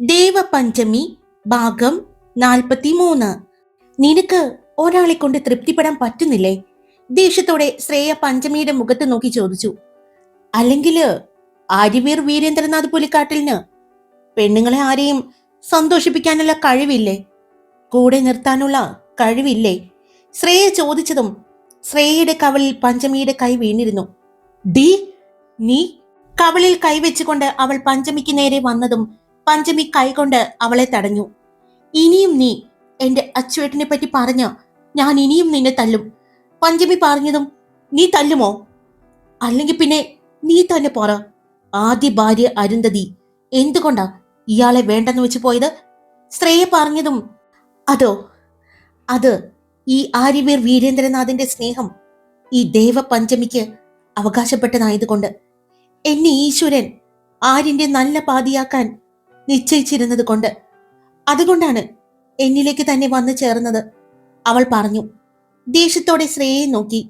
ദേവപഞ്ചമി ഭാഗം നാൽപ്പത്തിമൂന്ന്. നിനക്ക് ഒരാളെ കൊണ്ട് തൃപ്തിപ്പെടാൻ പറ്റുന്നില്ലേ? ദേഷ്യത്തോടെ ശ്രേയ പഞ്ചമിയുടെ മുഖത്ത് നോക്കി ചോദിച്ചു. അല്ലെങ്കിൽ ആര്യവീർ വീരേന്ദ്രനാഥ് പുലിക്കാട്ടിലിന് പെണ്ണുങ്ങളെ ആരെയും സന്തോഷിപ്പിക്കാനുള്ള കഴിവില്ലേ? കൂടെ നിർത്താനുള്ള കഴിവില്ലേ? ശ്രേയ ചോദിച്ചതും ശ്രേയയുടെ കവളിൽ പഞ്ചമിയുടെ കൈ വീണിരുന്നു. ഡി നീ കവളിൽ കൈവച്ചുകൊണ്ട് അവൾ പഞ്ചമിക്ക് നേരെ വന്നതും പഞ്ചമി കൈകൊണ്ട് അവളെ തടഞ്ഞു. ഇനിയും നീ എന്റെ അച്ചുവേട്ടനെ പറ്റി പറഞ്ഞ ഞാൻ ഇനിയും നിന്നെ തല്ലും. പഞ്ചമി പറഞ്ഞതും നീ തല്ലുമോ? അല്ലെങ്കിൽ പിന്നെ നീ തന്നെ പോറ. ആദ്യ ഭാര്യ അരുന്ധതി എന്തുകൊണ്ടാ ഇയാളെ വേണ്ടെന്ന് വെച്ച് പോയത്? ശ്രേയ പറഞ്ഞതും അതോ അത് ഈ ആര്യവീർ വീരേന്ദ്രനാഥിന്റെ സ്നേഹം ഈ ദേവപഞ്ചമിക്ക് അവകാശപ്പെട്ടതായതുകൊണ്ട്? എന്നെ ഈശ്വരൻ ആര്യന്റെ നല്ല പാതിയാക്കാൻ നിശ്ചയിച്ചിരുന്നത് കൊണ്ട്. അതുകൊണ്ടാണ് എന്നിലേക്ക് തന്നെ വന്നു ചേർന്നത്. അവൾ പറഞ്ഞു ദേഷ്യത്തോടെ ശ്രേയെ നോക്കി.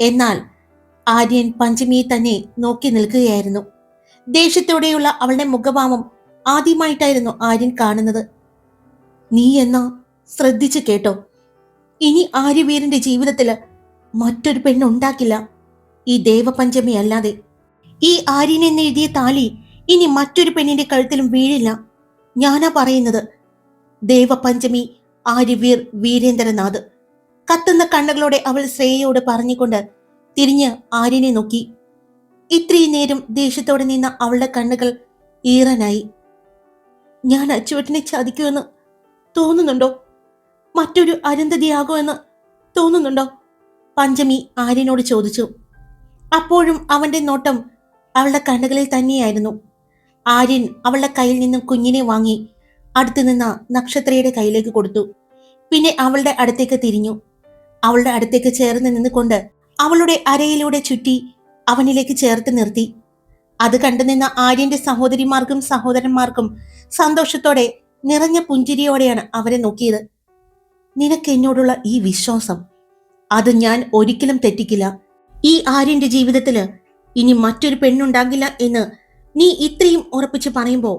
എന്നാൽ ആര്യൻ പഞ്ചമിയെ തന്നെ നോക്കി നിൽക്കുകയായിരുന്നു. ദേഷ്യത്തോടെയുള്ള അവളുടെ മുഖഭാവം ആദ്യമായിട്ടായിരുന്നു ആര്യൻ കാണുന്നത്. നീ എന്നാ ശ്രദ്ധിച്ചു കേട്ടോ. ഇനി ആര്യവീരന്റെ ജീവിതത്തിൽ മറ്റൊരു പെണ്ണുണ്ടാക്കില്ല ഈ ദേവപഞ്ചമി അല്ലാതെ. ഈ ആര്യൻ എന്നെഴുതിയ താലി ഇനി മറ്റൊരു പെണ്ണിന്റെ കഴുത്തിലും വീഴില്ല. ഞാനാ പറയുന്നത്. ദേവപഞ്ചമി ആര്യവീർ വീരേന്ദ്രനാഥ്. കത്തുന്ന കണ്ണുകളോടെ അവൾ ശ്രേയയോട് പറഞ്ഞുകൊണ്ട് തിരിഞ്ഞ് ആര്യനെ നോക്കി. ഇത്രയും നേരം ദേഷ്യത്തോടെ നിന്ന അവളുടെ കണ്ണുകൾ ഈറനായി. ഞാൻ അച്ചുവട്ടിനെ ചതിക്കുമെന്ന് തോന്നുന്നുണ്ടോ? മറ്റൊരു അരുന്ധതിയാകുമെന്ന് തോന്നുന്നുണ്ടോ? പഞ്ചമി ആര്യനോട് ചോദിച്ചു. അപ്പോഴും അവന്റെ നോട്ടം അവളുടെ കണ്ണുകളിൽ തന്നെയായിരുന്നു. ആര്യൻ അവളുടെ കയ്യിൽ നിന്നും കുഞ്ഞിനെ വാങ്ങി അടുത്തു നിന്ന നക്ഷത്രയുടെ കയ്യിലേക്ക് കൊടുത്തു. പിന്നെ അവളുടെ അടുത്തേക്ക് തിരിഞ്ഞു. അവളുടെ അടുത്തേക്ക് ചേർന്ന് നിന്നുകൊണ്ട് അവളുടെ അരയിലൂടെ ചുറ്റി അവനിലേക്ക് ചേർത്ത് നിർത്തി. അത് കണ്ടു നിന്ന ആര്യന്റെ സഹോദരിമാർക്കും സഹോദരന്മാർക്കും സന്തോഷത്തോടെ നിറഞ്ഞ പുഞ്ചിരിയോടെയാണ് അവരെ നോക്കിയത്. നിനക്ക് എന്നോടുള്ള ഈ വിശ്വാസം അത് ഞാൻ ഒരിക്കലും തെറ്റിക്കില്ല. ഈ ആര്യന്റെ ജീവിതത്തിൽ ഇനി മറ്റൊരു പെണ്ണുണ്ടാകില്ല എന്ന് നീ ഇത്രയും ഉറപ്പിച്ച് പറയുമ്പോൾ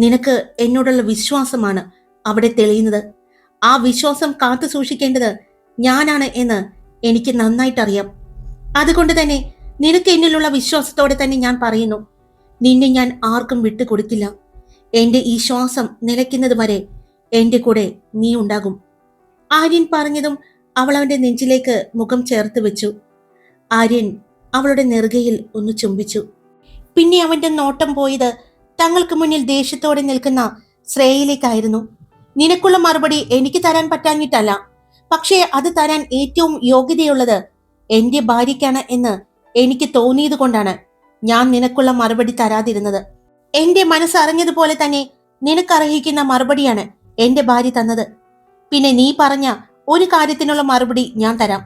നിനക്ക് എന്നോടുള്ള വിശ്വാസമാണ് അവിടെ തെളിയുന്നത്. ആ വിശ്വാസം കാത്തു സൂക്ഷിക്കേണ്ടത് ഞാനാണ് എന്ന് എനിക്ക് നന്നായിട്ടറിയാം. അതുകൊണ്ട് തന്നെ നിനക്ക് എന്നിലുള്ള വിശ്വാസത്തോടെ തന്നെ ഞാൻ പറയുന്നു നിന്നെ ഞാൻ ആർക്കും വിട്ടുകൊടുക്കില്ല. എന്റെ ഈ ശ്വാസം നിലയ്ക്കുന്നത് വരെ എന്റെ കൂടെ നീ ഉണ്ടാകും. ആര്യൻ പറഞ്ഞതും അവൾ അവന്റെ നെഞ്ചിലേക്ക് മുഖം ചേർത്ത് വെച്ചു. ആര്യൻ അവളുടെ നെറുകയിൽ ഒന്ന് ചുംബിച്ചു. പിന്നെ അവന്റെ നോട്ടം പോയത് തങ്ങൾക്ക് മുന്നിൽ ദേഷ്യത്തോടെ നിൽക്കുന്ന ശ്രേയയിലേക്കായിരുന്നു. നിനക്കുള്ള മറുപടി എനിക്ക് തരാൻ പറ്റാഞ്ഞിട്ടല്ല. പക്ഷേ അത് തരാൻ ഏറ്റവും യോഗ്യതയുള്ളത് എന്റെ ഭാര്യയ്ക്കാണ് എന്ന് എനിക്ക് തോന്നിയത് കൊണ്ടാണ് ഞാൻ നിനക്കുള്ള മറുപടി തരാതിരുന്നത്. എന്റെ മനസ്സറിഞ്ഞതുപോലെ തന്നെ നിനക്കർഹിക്കുന്ന മറുപടിയാണ് എന്റെ ഭാര്യ തന്നത്. പിന്നെ നീ പറഞ്ഞ ഒരു കാര്യത്തിനുള്ള മറുപടി ഞാൻ തരാം.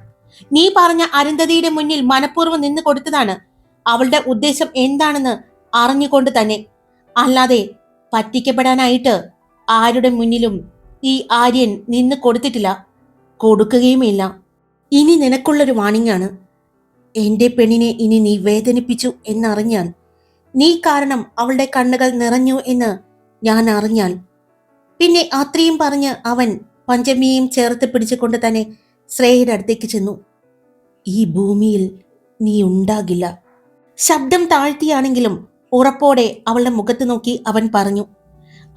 നീ പറഞ്ഞ അരുന്ധതിയുടെ മുന്നിൽ മനഃപൂർവം നിന്ന് കൊടുത്തതാണ് അവളുടെ ഉദ്ദേശം എന്താണെന്ന് അറിഞ്ഞുകൊണ്ട് തന്നെ. അല്ലാതെ പറ്റിക്കപ്പെടാനായിട്ട് ആരുടെ മുന്നിലും ഈ ആര്യൻ നിന്ന് കൊടുത്തിട്ടില്ല. കൊടുക്കുകയുമില്ല. ഇനി നിനക്കുള്ളൊരു വാണിങ്ങാണ് എന്റെ പെണ്ണിനെ ഇനി നീ വേദനിപ്പിച്ചു എന്നറിഞ്ഞാൽ നീ കാരണം അവളുടെ കണ്ണുകൾ നിറഞ്ഞു എന്ന് ഞാൻ അറിഞ്ഞാൽ. പിന്നെ അത്രയും പറഞ്ഞ് അവൻ പഞ്ചമിയെയും ചേർത്ത് പിടിച്ചുകൊണ്ട് തന്നെ ശ്രേയയുടെ അടുത്തേക്ക് ചെന്നു. ഈ ഭൂമിയിൽ നീ ഉണ്ടാകില്ല. ശബ്ദം താഴ്ത്തിയാണെങ്കിലും ഉറപ്പോടെ അവളുടെ മുഖത്ത് നോക്കി അവൻ പറഞ്ഞു.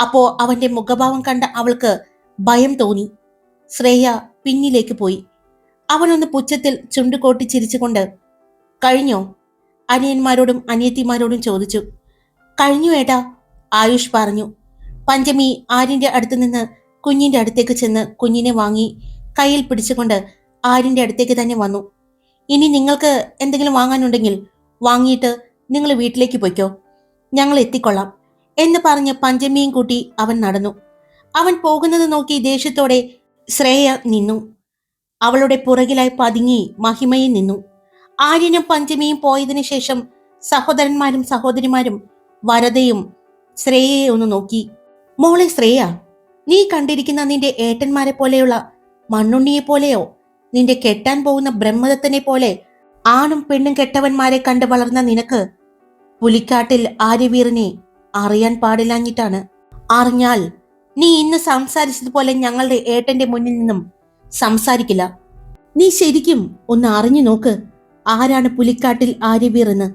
അപ്പോ അവന്റെ മുഖഭാവം കണ്ട അവൾക്ക് ഭയം തോന്നി. ശ്രേയ പിന്നിലേക്ക് പോയി. അവനൊന്ന് പുച്ഛത്തിൽ ചുണ്ടുകോട്ടി ചിരിച്ചുകൊണ്ട് കഴിഞ്ഞോ? അനിയന്മാരോടും അനിയത്തിമാരോടും ചോദിച്ചു. കഴിഞ്ഞു ഏട്ടാ ആയുഷ് പറഞ്ഞു. പഞ്ചമി ആര്യന്റെ അടുത്ത് നിന്ന് കുഞ്ഞിന്റെ അടുത്തേക്ക് ചെന്ന് കുഞ്ഞിനെ വാങ്ങി കയ്യിൽ പിടിച്ചുകൊണ്ട് ആര്യന്റെ അടുത്തേക്ക് തന്നെ വന്നു. ഇനി നിങ്ങൾക്ക് എന്തെങ്കിലും വാങ്ങാനുണ്ടെങ്കിൽ വാങ്ങിയിട്ട് നിങ്ങൾ വീട്ടിലേക്ക് പൊയ്ക്കോ. ഞങ്ങൾ എത്തിക്കൊള്ളാം എന്ന് പറഞ്ഞ് പഞ്ചമിയും കൂട്ടി അവൻ നടന്നു. അവൻ പോകുന്നത് നോക്കി ദേഷ്യത്തോടെ ശ്രേയ നിന്നു. അവളുടെ പുറകിലായി പതുങ്ങി മഹിമയും നിന്നു. ആര്യനും പഞ്ചമിയും പോയതിനു ശേഷം സഹോദരന്മാരും സഹോദരിമാരും വരതയും ശ്രേയയെ ഒന്ന് നോക്കി. മോളെ ശ്രേയ നീ കണ്ടിരിക്കുന്ന നിന്റെ ഏട്ടന്മാരെ പോലെയുള്ള മണ്ണുണ്ണിയെ പോലെയോ നിന്റെ കെട്ടാൻ പോകുന്ന ബ്രഹ്മദത്തനെ പോലെ ആണും പെണ്ണും കെട്ടവന്മാരെ കണ്ട് വളർന്ന നിനക്ക് പുലിക്കാട്ടിൽ ആര്യവീറിനെ അറിയാൻ പാടില്ലാഞ്ഞിട്ടാണ്. അറിഞ്ഞാൽ നീ ഇന്ന് സംസാരിച്ചതുപോലെ ഞങ്ങളുടെ ഏട്ടന്റെ മുന്നിൽ നിന്നും സംസാരിക്കില്ല. നീ ശരിക്കും ഒന്ന് അറിഞ്ഞു നോക്ക് ആരാണ് പുലിക്കാട്ടിൽ ആര്യവീർ എന്ന്.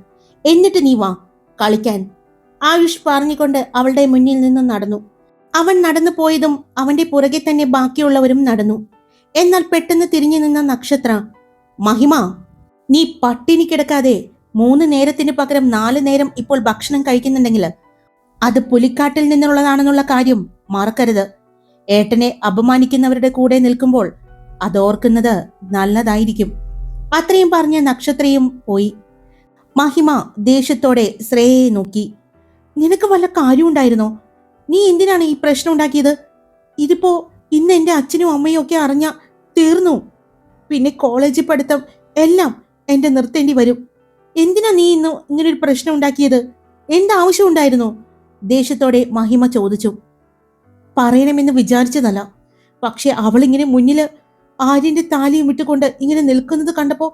എന്നിട്ട് നീ വാ കളിക്കാൻ. ആയുഷ് പറഞ്ഞുകൊണ്ട് അവളുടെ മുന്നിൽ നിന്നും നടന്നു. അവൻ നടന്നു പോയതും അവന്റെ പുറകെ തന്നെ ബാക്കിയുള്ളവരും നടന്നു. എന്നാൽ പെട്ടെന്ന് തിരിഞ്ഞു നിന്ന നക്ഷത്ര മഹിമ നീ പട്ടിണി കിടക്കാതെ മൂന്ന് നേരത്തിന് പകരം നാല് നേരം ഇപ്പോൾ ഭക്ഷണം കഴിക്കുന്നുണ്ടെങ്കിൽ അത് പുലിക്കാട്ടിൽ നിന്നുള്ളതാണെന്നുള്ള കാര്യം മറക്കരുത്. ഏട്ടനെ അപമാനിക്കുന്നവരുടെ കൂടെ നിൽക്കുമ്പോൾ അതോർക്കുന്നത് നല്ലതായിരിക്കും. അത്രയും പറഞ്ഞ നക്ഷത്രയും പോയി. മഹിമ ദേഷ്യത്തോടെ ശ്രേയയെ നോക്കി. നിനക്ക് വല്ല കാര്യമുണ്ടായിരുന്നോ നീ എന്തിനാണ് ഈ പ്രശ്നം ഉണ്ടാക്കിയത്? ഇതിപ്പോ ഇന്ന് എന്റെ അച്ഛനും അമ്മയും ഒക്കെ അറിഞ്ഞ തീർന്നു. പിന്നെ കോളേജിൽ പഠിത്തം എല്ലാം എന്റെ നിർത്തേണ്ടി വരും. എന്തിനാ നീ ഇന്ന് ഇങ്ങനൊരു പ്രശ്നം ഉണ്ടാക്കിയത്? എന്താവശ്യം ഉണ്ടായിരുന്നു? ദേഷ്യത്തോടെ മഹിമ ചോദിച്ചു. പറയണമെന്ന് വിചാരിച്ചതല്ല. പക്ഷെ അവളിങ്ങനെ മുന്നിൽ ആര്യന്റെ താലിയും വിട്ടുകൊണ്ട് ഇങ്ങനെ നിൽക്കുന്നത് കണ്ടപ്പോൾ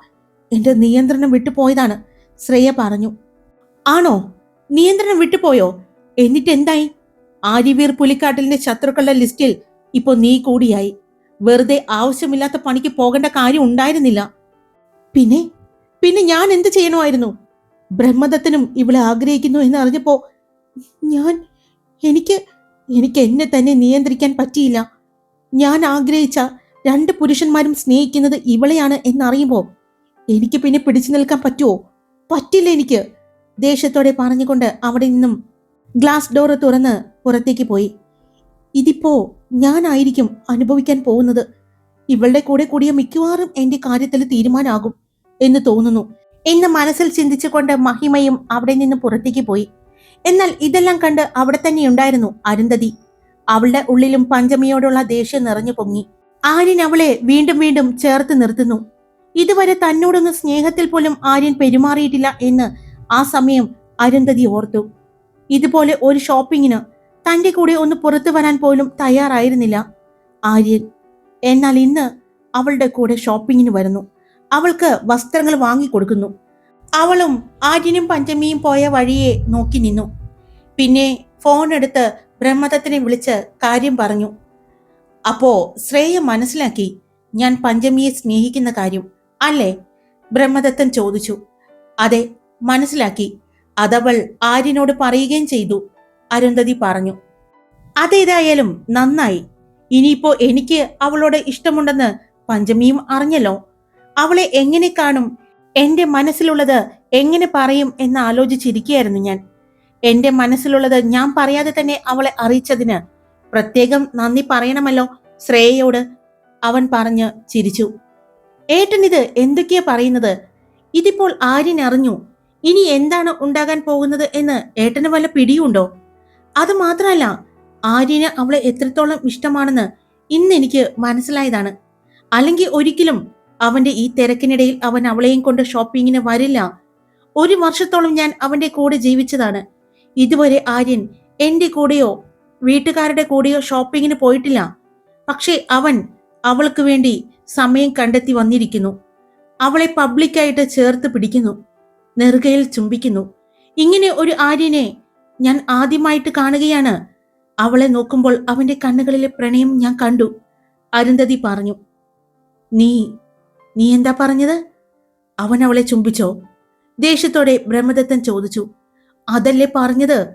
എന്റെ നിയന്ത്രണം വിട്ടുപോയതാണ്. ശ്രേയ പറഞ്ഞു. ആണോ? നിയന്ത്രണം വിട്ടുപോയോ? എന്നിട്ട് എന്തായി? ആര്യവീർ പുലിക്കാട്ടിലിന്റെ ശത്രുക്കളുടെ ലിസ്റ്റിൽ ഇപ്പോൾ നീ കൂടിയായി. വെറുതെ ആവശ്യമില്ലാത്ത പണിക്ക് പോകേണ്ട കാര്യം ഉണ്ടായിരുന്നില്ല. പിന്നെ പിന്നെ ഞാൻ എന്ത് ചെയ്യണമായിരുന്നു? ബ്രഹ്മദത്തനും ഇവളെ ആഗ്രഹിക്കുന്നു എന്ന് അറിഞ്ഞപ്പോ ഞാൻ എനിക്ക് എനിക്ക് എന്നെ തന്നെ നിയന്ത്രിക്കാൻ പറ്റിയില്ല. ഞാൻ ആഗ്രഹിച്ച രണ്ട് പുരുഷന്മാരും സ്നേഹിക്കുന്നത് ഇവളെയാണ് എന്നറിയുമ്പോ എനിക്ക് പിന്നെ പിടിച്ചു നിൽക്കാൻ പറ്റുമോ പറ്റില്ല എനിക്ക്. ദേഷ്യത്തോടെ പറഞ്ഞുകൊണ്ട് അവിടെ നിന്നും ഗ്ലാസ് ഡോറ് തുറന്ന് പുറത്തേക്ക് പോയി. ഇതിപ്പോ ഞാനായിരിക്കും അനുഭവിക്കാൻ പോകുന്നത്. ഇവളുടെ കൂടെ കൂടിയ മിക്കവാറും എന്റെ കാര്യത്തിൽ തീരുമാനമാകും. എന്ന് തോന്നുന്നു. എന്ന് മനസ്സിൽ ചിന്തിച്ചുകൊണ്ട് മഹിമയും അവിടെ നിന്ന് പുറത്തേക്ക് പോയി. എന്നാൽ ഇതെല്ലാം കണ്ട് അവിടെ തന്നെ ഉണ്ടായിരുന്നു അരുന്ധതി. അവളുടെ ഉള്ളിലും പഞ്ചമിയോടുള്ള ദേഷ്യം നിറഞ്ഞു പൊങ്ങി. ആര്യൻ അവളെ വീണ്ടും വീണ്ടും ചേർത്ത് നിർത്തുന്നു. ഇതുവരെ തന്നോടൊന്ന് സ്നേഹത്തിൽ പോലും ആര്യൻ പെരുമാറിയിട്ടില്ല എന്ന് ആ സമയം അരുന്ധതി ഓർത്തു. ഇതുപോലെ ഒരു ഷോപ്പിങ്ങിന് തന്റെ കൂടെ ഒന്ന് പുറത്തു വരാൻ പോലും തയ്യാറായിരുന്നില്ല ആര്യൻ. എന്നാൽ ഇന്ന് അവളുടെ കൂടെ ഷോപ്പിങ്ങിന് വരുന്നു. അവൾക്ക് വസ്ത്രങ്ങൾ വാങ്ങിക്കൊടുക്കുന്നു. അവളും ആര്യനും പഞ്ചമിയും പോയ വഴിയെ നോക്കി നിന്നു. പിന്നെ ഫോൺ എടുത്ത് ബ്രഹ്മദത്തിനെ വിളിച്ച് കാര്യം പറഞ്ഞു. അപ്പോ ശ്രേയ മനസ്സിലാക്കി ഞാൻ പഞ്ചമിയെ സ്നേഹിക്കുന്ന കാര്യം അല്ലേ? ബ്രഹ്മദത്തൻ ചോദിച്ചു. അതെ മനസ്സിലാക്കി. അതവൾ ആര്യനോട് പറയുകയും ചെയ്തു. അരുന്ധതി പറഞ്ഞു. അതേതായാലും നന്നായി. ഇനിയിപ്പോ എനിക്ക് അവളോട് ഇഷ്ടമുണ്ടെന്ന് പഞ്ചമിയും അറിഞ്ഞല്ലോ. അവളെ എങ്ങനെ കാണും? എന്റെ മനസ്സിലുള്ളത് എങ്ങനെ പറയും എന്ന് ആലോചിച്ചിരിക്കുകയായിരുന്നു ഞാൻ. എന്റെ മനസ്സിലുള്ളത് ഞാൻ പറയാതെ തന്നെ അവളെ അറിയിച്ചതിന് പ്രത്യേകം നന്ദി പറയണമല്ലോ ശ്രേയയോട്. അവൻ പറഞ്ഞ് ചിരിച്ചു. ഏട്ടൻ ഇത് എന്തൊക്കെയാ പറയുന്നത്? ഇതിപ്പോൾ ആര്യൻ അറിഞ്ഞു ഇനി എന്താണ് ഉണ്ടാകാൻ പോകുന്നത് എന്ന് ഏട്ടന് വല്ല പിടിയുണ്ടോ? അത് മാത്രമല്ല ആര്യന് അവളെ എത്രത്തോളം ഇഷ്ടമാണെന്ന് ഇന്ന് എനിക്ക് മനസ്സിലായതാണ്. അല്ലെങ്കിൽ ഒരിക്കലും അവന്റെ ഈ തിരക്കിനിടയിൽ അവൻ അവളെയും കൊണ്ട് ഷോപ്പിങ്ങിന് വരില്ല. ഒരു വർഷത്തോളം ഞാൻ അവന്റെ കൂടെ ജീവിച്ചതാണ്. ഇതുവരെ ആര്യൻ എന്റെ കൂടെയോ വീട്ടുകാരുടെ കൂടെയോ ഷോപ്പിങ്ങിന് പോയിട്ടില്ല. പക്ഷേ അവൻ അവൾക്ക് വേണ്ടി സമയം കണ്ടെത്തി വന്നിരിക്കുന്നു. അവളെ പബ്ലിക്കായിട്ട് ചേർത്ത് പിടിക്കുന്നു. നെറുകയിൽ ചുംബിക്കുന്നു. ഇങ്ങനെ ഒരു ആര്യനെ ഞാൻ ആദ്യമായിട്ട് കാണുകയാണ്. അവളെ നോക്കുമ്പോൾ അവന്റെ കണ്ണുകളിലെ പ്രണയം ഞാൻ കണ്ടു. അരുന്ധതി പറഞ്ഞു നീ നീ എന്താ പറഞ്ഞത്? അവൻ അവളെ ചുംബിച്ചോ. ദേഷ്യത്തോടെ ബ്രഹ്മദത്തൻ ചോദിച്ചു അതല്ലേ പറഞ്ഞത്?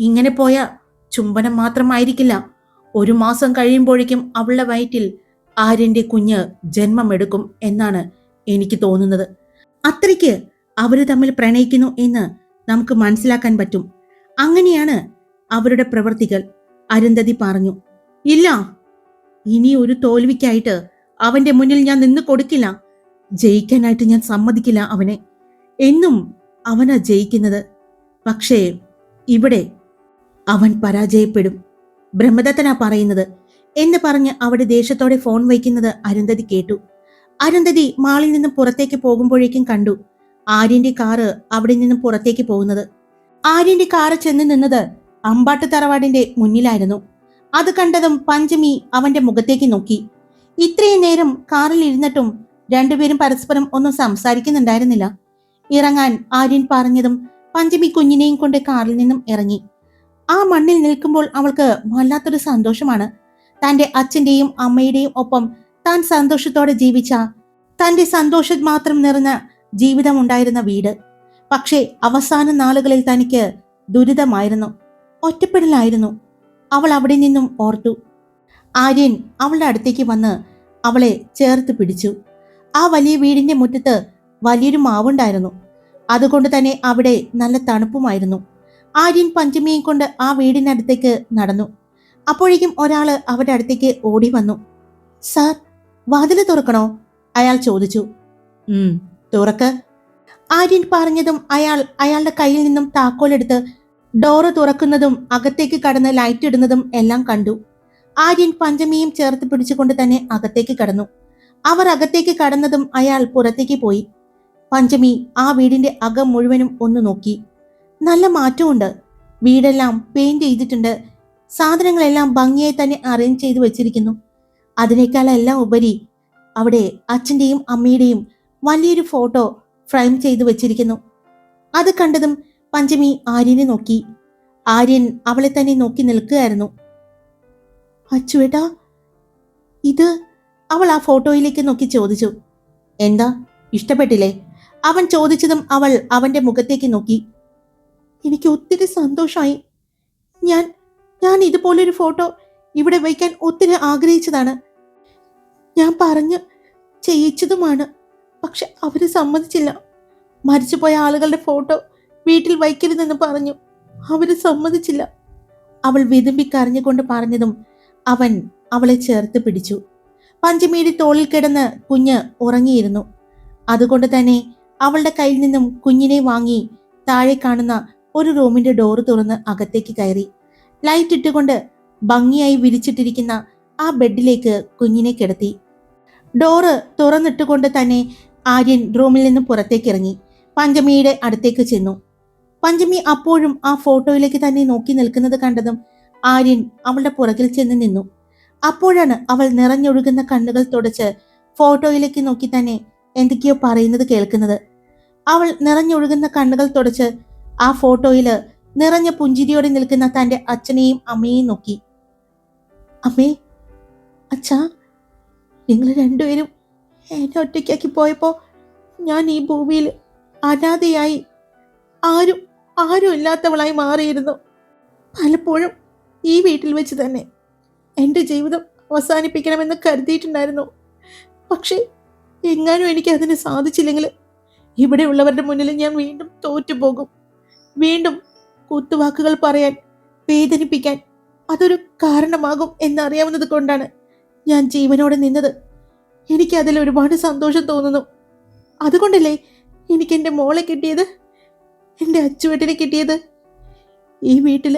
ഇങ്ങനെ പോയ ചുംബനം മാത്രമായിരിക്കില്ല. ഒരു മാസം കഴിയുമ്പോഴേക്കും അവളുടെ വയറ്റിൽ ആര്യന്റെ കുഞ്ഞ് ജന്മമെടുക്കും എന്നാണ് എനിക്ക് തോന്നുന്നത്. അത്രയ്ക്ക് അവർ തമ്മിൽ പ്രണയിക്കുന്നു എന്ന് നമുക്ക് മനസ്സിലാക്കാൻ പറ്റും. അങ്ങനെയാണ് അവരുടെ പ്രവൃത്തികൾ അരുന്ധതി പറഞ്ഞു. ഇല്ല ഇനി ഒരു തോൽവിക്കായിട്ട് അവന്റെ മുന്നിൽ ഞാൻ നിന്ന് കൊടുക്കില്ല. ജയിക്കാനായിട്ട് ഞാൻ സമ്മതിക്കില്ല അവനെ. എന്നും അവനാ ജയിക്കുന്നത്. പക്ഷേ ഇവിടെ അവൻ പരാജയപ്പെടും. ബ്രഹ്മദത്തനാ പറയുന്നത്. എന്ന് പറഞ്ഞ് അവിടെ ദേഷ്യത്തോടെ ഫോൺ വയ്ക്കുന്നത് അരുന്ധതി കേട്ടു. അരുന്ധതി മാളിൽ നിന്നും പുറത്തേക്ക് പോകുമ്പോഴേക്കും കണ്ടു. ആര്യന്റെ കാറ് അവിടെ നിന്നും പുറത്തേക്ക് പോകുന്നത്. ആര്യന്റെ കാറ് ചെന്ന് നിന്നത് അമ്പാട്ട് തറവാടിന്റെ മുന്നിലായിരുന്നു. അത് കണ്ടതും പഞ്ചമി അവന്റെ മുഖത്തേക്ക് നോക്കി. ഇത്രയും നേരം കാറിൽ ഇരുന്നിട്ടും രണ്ടുപേരും പരസ്പരം ഒന്നും സംസാരിക്കുന്നുണ്ടായിരുന്നില്ല. ഇറങ്ങാൻ ആര്യൻ പറഞ്ഞതും പഞ്ചമി കുഞ്ഞിനെയും കൊണ്ട് കാറിൽ നിന്നും ഇറങ്ങി. ആ മണ്ണിൽ നിൽക്കുമ്പോൾ അവൾക്ക് വല്ലാത്തൊരു സന്തോഷമാണ്. തന്റെ അച്ഛന്റെയും അമ്മയുടെയും ഒപ്പം താൻ സന്തോഷത്തോടെ ജീവിച്ച തന്റെ സന്തോഷം മാത്രം നിറഞ്ഞ ജീവിതമുണ്ടായിരുന്ന വീട്. പക്ഷേ അവസാന നാളുകളിൽ തനിക്ക് ദുരിതമായിരുന്നു. ഒറ്റപ്പെടലായിരുന്നു. അവൾ അവിടെ നിന്നും ഓർത്തു. ആര്യൻ അവളുടെ അടുത്തേക്ക് വന്ന് അവളെ ചേർത്ത് പിടിച്ചു. ആ വലിയ വീടിന്റെ മുറ്റത്ത് വലിയൊരു മാവുണ്ടായിരുന്നു. അതുകൊണ്ട് തന്നെ അവിടെ നല്ല തണുപ്പുമായിരുന്നു. ആര്യൻ പഞ്ചമിയും കൊണ്ട് ആ വീടിനടുത്തേക്ക് നടന്നു. അപ്പോഴേക്കും ഒരാൾ അവരുടെ അടുത്തേക്ക് ഓടി വന്നു. സാർ വാതിൽ തുറക്കണോ? അയാൾ ചോദിച്ചു. തുറക്ക്. ആര്യൻ പറഞ്ഞതും അയാൾ അയാളുടെ കയ്യിൽ നിന്നും താക്കോലെടുത്ത് ഡോറ് തുറക്കുന്നതും അകത്തേക്ക് കടന്ന് ലൈറ്റ് ഇടുന്നതും എല്ലാം കണ്ടു. ആര്യൻ പഞ്ചമിയും ചേർത്ത് പിടിച്ചുകൊണ്ട് തന്നെ അകത്തേക്ക് കടന്നു. അവർ അകത്തേക്ക് കടന്നതും അയാൾ പുറത്തേക്ക് പോയി. പഞ്ചമി ആ വീടിന്റെ അകം മുഴുവനും ഒന്ന് നോക്കി. നല്ല മാറ്റമുണ്ട് വീടെല്ലാം പെയിന്റ് ചെയ്തിട്ടുണ്ട്. സാധനങ്ങളെല്ലാം ഭംഗിയായി തന്നെ അറേഞ്ച് ചെയ്തു വെച്ചിരിക്കുന്നു. അതിനേക്കാളെല്ലാം ഉപരി അവിടെ അച്ഛന്റെയും അമ്മയുടെയും വലിയൊരു ഫോട്ടോ ഫ്രെയിം ചെയ്തു വെച്ചിരിക്കുന്നു. അത് കണ്ടതും പഞ്ചമി ആര്യനെ നോക്കി. ആര്യൻ അവളെ തന്നെ നോക്കി നിൽക്കുകയായിരുന്നു. അച്ചുവേട്ടാ ഇത് അവൾ ആ ഫോട്ടോയിലേക്ക് നോക്കി ചോദിച്ചു. എന്താ ഇഷ്ടപ്പെട്ടില്ലേ? അവൻ ചോദിച്ചതും അവൾ അവന്റെ മുഖത്തേക്ക് നോക്കി. എനിക്ക് ഒത്തിരി സന്തോഷമായി ഞാൻ ഞാൻ ഇതുപോലൊരു ഫോട്ടോ ഇവിടെ വയ്ക്കാൻ ഒത്തിരി ആഗ്രഹിച്ചതാണ്. ഞാൻ പറഞ്ഞ് ചെയ്യിച്ചതുമാണ് പക്ഷെ അവർ സമ്മതിച്ചില്ല. മരിച്ചുപോയ ആളുകളുടെ ഫോട്ടോ വീട്ടിൽ വയ്ക്കരുതെന്ന് പറഞ്ഞു. അവർ സമ്മതിച്ചില്ല. അവൾ വിതുമ്പി കരഞ്ഞുകൊണ്ട് പറഞ്ഞതും അവൻ അവളെ ചേർത്ത് പിടിച്ചു. പഞ്ചമിയുടെ തോളിൽ കിടന്ന് കുഞ്ഞ് ഉറങ്ങിയിരുന്നു. അതുകൊണ്ട് തന്നെ അവളുടെ കയ്യിൽ നിന്നും കുഞ്ഞിനെ വാങ്ങി താഴെ കാണുന്ന ഒരു റൂമിന്റെ ഡോറ് തുറന്ന് അകത്തേക്ക് കയറി. ലൈറ്റ് ഇട്ടുകൊണ്ട് ഭംഗിയായി വിരിച്ചിട്ടിരിക്കുന്ന ആ ബെഡിലേക്ക് കുഞ്ഞിനെ കിടത്തി. ഡോറ് തുറന്നിട്ടുകൊണ്ട് തന്നെ ആര്യൻ റൂമിൽ നിന്ന് പുറത്തേക്ക് ഇറങ്ങി. പഞ്ചമിയുടെ അടുത്തേക്ക് ചെന്നു. പഞ്ചമി അപ്പോഴും ആ ഫോട്ടോയിലേക്ക് തന്നെ നോക്കി നിൽക്കുന്നത് കണ്ടതും ആര്യൻ അവളുടെ പുറകിൽ ചെന്ന് നിന്നു. അപ്പോഴാണ് അവൾ നിറഞ്ഞൊഴുകുന്ന കണ്ണുകൾ തുടച്ച് ഫോട്ടോയിലേക്ക് നോക്കി തന്നെ എന്തൊക്കെയോ പറയുന്നത് കേൾക്കുന്നത്. അവൾ നിറഞ്ഞൊഴുകുന്ന കണ്ണുകൾ തുടച്ച് ആ ഫോട്ടോയിൽ നിറഞ്ഞ പുഞ്ചിരിയോടെ നിൽക്കുന്ന തന്റെ അച്ഛനെയും അമ്മയെയും നോക്കി. അമ്മേ അച്ഛാ നിങ്ങൾ രണ്ടുപേരും എന്നെ ഒറ്റയ്ക്കാക്കി പോയപ്പോൾ ഞാൻ ഈ ഭൂമിയിൽ അനാഥയായി ആരും ആരും ഇല്ലാത്തവളായി മാറിയിരുന്നു. പലപ്പോഴും ഈ വീട്ടിൽ വെച്ച് തന്നെ എന്റെ ജീവിതം അവസാനിപ്പിക്കണമെന്ന് കരുതിയിട്ടുണ്ടായിരുന്നു. പക്ഷേ എങ്ങാനും എനിക്ക് അതിന് സാധിച്ചില്ലെങ്കിൽ ഇവിടെയുള്ളവരുടെ മുന്നിൽ ഞാൻ വീണ്ടും തോറ്റുപോകും. വീണ്ടും കുത്തുവാക്കുകൾ പറയാൻ വേദനിപ്പിക്കാൻ അതൊരു കാരണമാകും എന്നറിയാവുന്നത് കൊണ്ടാണ് ഞാൻ ജീവനോടെ നിന്നത്. എനിക്ക് അതിൽ ഒരുപാട് സന്തോഷം തോന്നുന്നു. അതുകൊണ്ടല്ലേ എനിക്ക് എന്റെ മോളെ കിട്ടിയത് എന്റെ അച്ചുവേട്ടിനെ കിട്ടിയത്? ഈ വീട്ടിൽ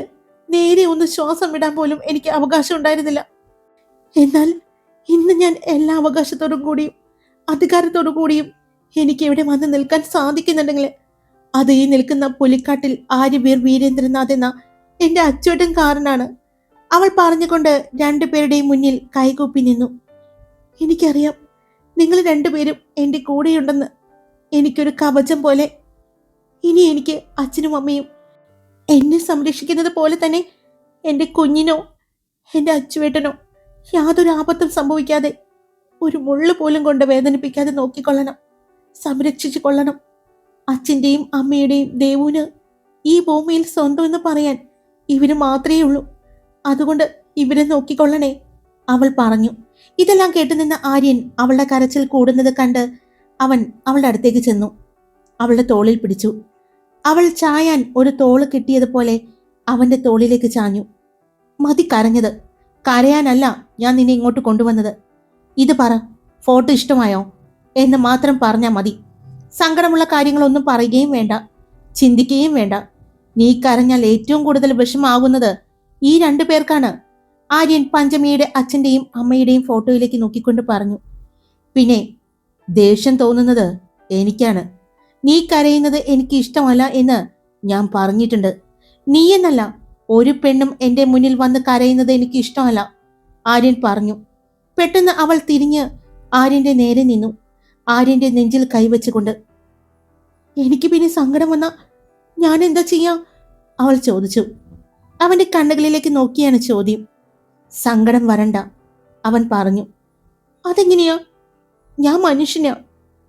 നേരെ ഒന്ന് ശ്വാസം വിടാൻ പോലും എനിക്ക് അവകാശം ഉണ്ടായിരുന്നില്ല. എന്നാൽ ഇന്ന് ഞാൻ എല്ലാ അവകാശത്തോടും കൂടിയും അധികാരത്തോടു കൂടിയും എനിക്ക് ഇവിടെ വന്ന് നിൽക്കാൻ സാധിക്കുന്നുണ്ടെങ്കിൽ അത് ഈ നിൽക്കുന്ന പുലിക്കാട്ടിൽ ആര്യവീർ വീരേന്ദ്രനാഥ് എന്ന എന്റെ അച്ചുവേട്ടൻ കാരനാണ്. അവൾ പറഞ്ഞുകൊണ്ട് രണ്ടുപേരുടെയും മുന്നിൽ കൈകൂപ്പി നിന്നു. എനിക്കറിയാം നിങ്ങൾ രണ്ടുപേരും എന്റെ കൂടെയുണ്ടെന്ന്. എനിക്കൊരു കവചം പോലെ. ഇനി എനിക്ക് അച്ഛനും അമ്മയും എന്നെ സംരക്ഷിക്കുന്നത് പോലെ തന്നെ എന്റെ കുഞ്ഞിനോ എന്റെ അച്ചുവേട്ടനോ യാതൊരു ആപത്തും സംഭവിക്കാതെ ഒരു മുള്ളു പോലും കൊണ്ട് വേദനിപ്പിക്കാതെ നോക്കിക്കൊള്ളണം സംരക്ഷിച്ചു കൊള്ളണം. അച്ഛന്റെയും അമ്മയുടെയും ദേവുവിന് ഈ ഭൂമിയിൽ സ്വന്തം എന്ന് പറയാൻ ഇവർ മാത്രമേ ഉള്ളൂ. അതുകൊണ്ട് ഇവരെ നോക്കിക്കൊള്ളണേ അവൾ പറഞ്ഞു. ഇതെല്ലാം കേട്ടുനിന്ന ആര്യൻ അവളുടെ കരച്ചിൽ കൂടുന്നത് കണ്ട് അവൻ അവളുടെ അടുത്തേക്ക് ചെന്നു. അവളുടെ തോളിൽ പിടിച്ചു. അവൾ ചായാൻ ഒരു തോൾ കിട്ടിയതുപോലെ അവന്റെ തോളിലേക്ക് ചാഞ്ഞു. മതി കരഞ്ഞത്. കരയാനല്ല ഞാൻ നിന്നെ ഇങ്ങോട്ട് കൊണ്ടുവന്നത്. ഇത് പറ ഫോട്ടോ ഇഷ്ടമായോ? എന്ന് മാത്രം പറഞ്ഞാൽ മതി. സങ്കടമുള്ള കാര്യങ്ങളൊന്നും പറയുകയും വേണ്ട. ചിന്തിക്കുകയും വേണ്ട. നീ കരഞ്ഞാൽ ഏറ്റവും കൂടുതൽ വിഷമാകുന്നത് ഈ രണ്ടു പേർക്കാണ്. ആര്യൻ പഞ്ചമിയുടെ അച്ഛന്റെയും അമ്മയുടെയും ഫോട്ടോയിലേക്ക് നോക്കിക്കൊണ്ട് പറഞ്ഞു. പിന്നെ ദേഷ്യം തോന്നുന്നത് എനിക്കാണ്. നീ കരയുന്നത് എനിക്ക് ഇഷ്ടമല്ല എന്ന് ഞാൻ പറഞ്ഞിട്ടുണ്ട്. നീ എന്നല്ല ഒരു പെണ്ണും എന്റെ മുന്നിൽ വന്ന് കരയുന്നത് എനിക്ക് ഇഷ്ടമല്ല ആര്യൻ പറഞ്ഞു. പെട്ടെന്ന് അവൾ തിരിഞ്ഞ് ആര്യന്റെ നേരെ നിന്നു. ആര്യന്റെ നെഞ്ചിൽ കൈവച്ചുകൊണ്ട് എനിക്ക് പിന്നെ സങ്കടം വന്ന ഞാൻ എന്താ ചെയ്യാ? അവൾ ചോദിച്ചു. അവന്റെ കണ്ണുകളിലേക്ക് നോക്കിയാണ് ചോദ്യം. സങ്കടം വരണ്ട അവൻ പറഞ്ഞു. അതെങ്ങനെയാ? ഞാൻ മനുഷ്യനാ.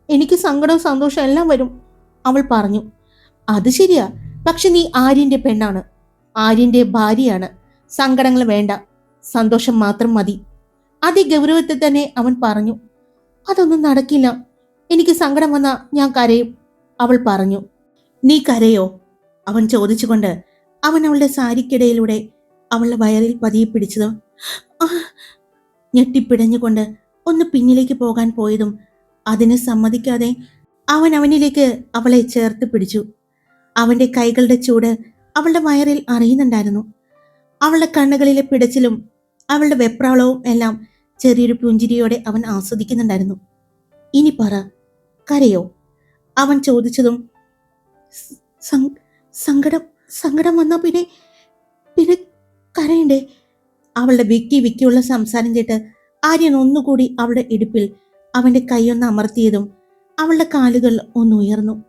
എനിക്ക് സങ്കടവും സന്തോഷവും എല്ലാം വരും അവൾ പറഞ്ഞു. അത് ശരിയാ. പക്ഷെ നീ ആര്യന്റെ പെണ്ണാണ്. ആര്യന്റെ ഭാര്യയാണ്. സങ്കടങ്ങൾ വേണ്ട. സന്തോഷം മാത്രം മതി. അതേ ഗൗരവത്തിൽ തന്നെ അവൻ പറഞ്ഞു. അതൊന്നും നടക്കില്ല. എനിക്ക് സങ്കടം വന്നാ ഞാൻ കരയും. അവൾ പറഞ്ഞു. നീ കരയോ? അവൻ ചോദിച്ചുകൊണ്ട് അവൻ അവളുടെ സാരിക്കിടയിലൂടെ അവളുടെ വയറിൽ പതിയെ പിടിച്ചതും ഞെട്ടിപ്പിടഞ്ഞുകൊണ്ട് ഒന്ന് പിന്നിലേക്ക് പോകാൻ പോയതും അതിന് സമ്മതിക്കാതെ അവൻ അവനിലേക്ക് അവളെ ചേർത്ത് പിടിച്ചു. അവന്റെ കൈകളുടെ ചൂട് അവളുടെ വയറിൽ അറിയുന്നുണ്ടായിരുന്നു. അവളുടെ കണ്ണുകളിലെ പിടച്ചിലും അവളുടെ വെപ്രാളവും എല്ലാം ചെറിയൊരു പുഞ്ചിരിയോടെ അവൻ ആസ്വദിക്കുന്നുണ്ടായിരുന്നു. ഇനി പറ കരയോ? അവൻ ചോദിച്ചതും "സ- സങ്- സങ്കടം സങ്കടം വന്നാൽ പിന്നെ പിന്നെ കരയണ്ടേ? അവളുടെ വിക്കി വിക്കിയുള്ള സംസാരം കേട്ട് ആര്യൻ ഒന്നുകൂടി അവളുടെ ഇടുപ്പിൽ അവന്റെ കൈയൊന്ന് അമർത്തിയതും അവളുടെ കാലുകൾ ഒന്ന് ഉയർന്നു.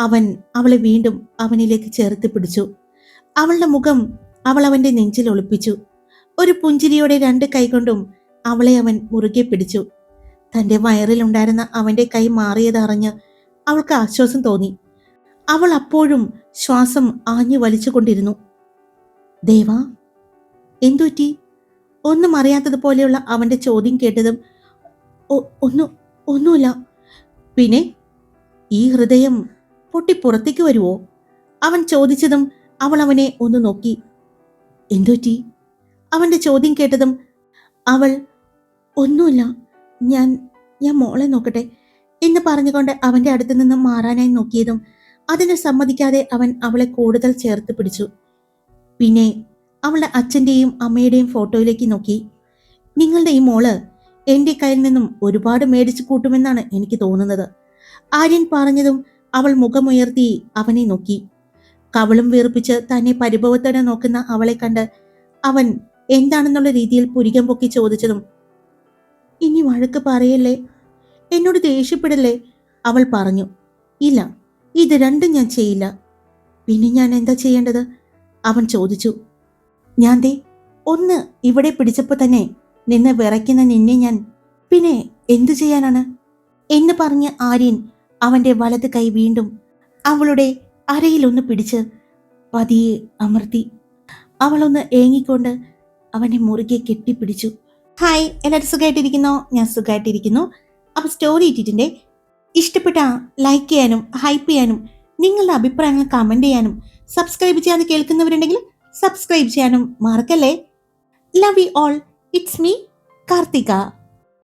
അവൻ അവളെ വീണ്ടും അവനിലേക്ക് ചേർത്ത് പിടിച്ചു. അവളുടെ മുഖം അവൾ അവന്റെ നെഞ്ചിൽ ഒളിപ്പിച്ചു. ഒരു പുഞ്ചിരിയോടെ രണ്ട് കൈകൊണ്ടും അവളെ അവൻ മുറുകെ പിടിച്ചു. തന്റെ വയറിലുണ്ടായിരുന്ന അവന്റെ കൈ മാറിയതറിഞ്ഞ് അവൾക്ക് ആശ്വാസം തോന്നി. അവൾ അപ്പോഴും ശ്വാസം ആഞ്ഞു വലിച്ചുകൊണ്ടിരുന്നു ദേവാ എന്തുറ്റി ഒന്നും അറിയാത്തതുപോലെയുള്ള അവന്റെ ചോദ്യം കേട്ടതും "ഒ- ഒന്നു ഒന്നുമില്ല. പിന്നെ ഈ ഹൃദയം പൊട്ടി പുറത്തേക്ക് വരുവോ? അവൻ ചോദിച്ചതും അവൾ അവനെ ഒന്ന് നോക്കി. എന്തുറ്റി? അവന്റെ ചോദ്യം കേട്ടതും അവൾ ഒന്നുമില്ല ഞാൻ ഞാൻ മോളെ നോക്കട്ടെ എന്ന് പറഞ്ഞുകൊണ്ട് അവന്റെ അടുത്ത് നിന്ന് മാറാനായി നോക്കിയതും അതിന് സമ്മതിക്കാതെ അവൻ അവളെ കൂടുതൽ ചേർത്ത് പിടിച്ചു. പിന്നെ അവളുടെ അച്ഛന്റെയും അമ്മയുടെയും ഫോട്ടോയിലേക്ക് നോക്കി. നിങ്ങളുടെ ഈ മോൾ എന്റെ കയ്യിൽ നിന്നും ഒരുപാട് മേടിച്ചു കൂട്ടുമെന്നാണ് എനിക്ക് തോന്നുന്നത്. ആര്യൻ പറഞ്ഞതും അവൾ മുഖമുയർത്തി അവനെ നോക്കി. കവളും വീർപ്പിച്ച് തന്നെ പരിഭവത്തോടെ നോക്കുന്ന അവളെ കണ്ട് അവൻ എന്താണെന്നുള്ള രീതിയിൽ പുരികം പൊക്കി ചോദിച്ചതും ഇനി വഴക്ക് പറയല്ലേ? എന്നോട് ദേഷ്യപ്പെടല്ലേ? അവൾ പറഞ്ഞു ഇല്ല ഇത് രണ്ടും ഞാൻ ചെയ്യില്ല. പിന്നെ ഞാൻ എന്താ ചെയ്യേണ്ടത്? അവൻ ചോദിച്ചു ഞാൻ ദേ ഒന്ന് ഇവിടെ പിടിച്ചപ്പോൾ തന്നെ നിന്ന് വിറയ്ക്കുന്ന നിന്നെ ഞാൻ പിന്നെ എന്തു ചെയ്യാനാണ്? എന്ന് പറഞ്ഞ് ആര്യൻ അവന്റെ വലത് കൈ വീണ്ടും അവളുടെ അരയിലൊന്ന് പിടിച്ച് പതിയെ അമർത്തി. അവളൊന്ന് ഏങ്ങിക്കൊണ്ട് അവനെ മുറുകെ കെട്ടിപ്പിടിച്ചു. ഹായ് എല്ലാവരും സുഖമായിട്ടിരിക്കുന്നോ ഞാൻ സുഖമായിട്ടിരിക്കുന്നു അപ്പോൾ സ്റ്റോറി ഇട്ടിട്ടുണ്ട്. ഇഷ്ടപ്പെട്ട ലൈക്ക് ചെയ്യാനും ഹൈപ്പ് ചെയ്യാനും നിങ്ങളുടെ അഭിപ്രായങ്ങൾ കമന്റ് ചെയ്യാനും സബ്സ്ക്രൈബ് ചെയ്യാതെ കേൾക്കുന്നവരുണ്ടെങ്കിൽ സബ്സ്ക്രൈബ് ചെയ്യാനും മറക്കല്ലേ? Love you all it's me Karthika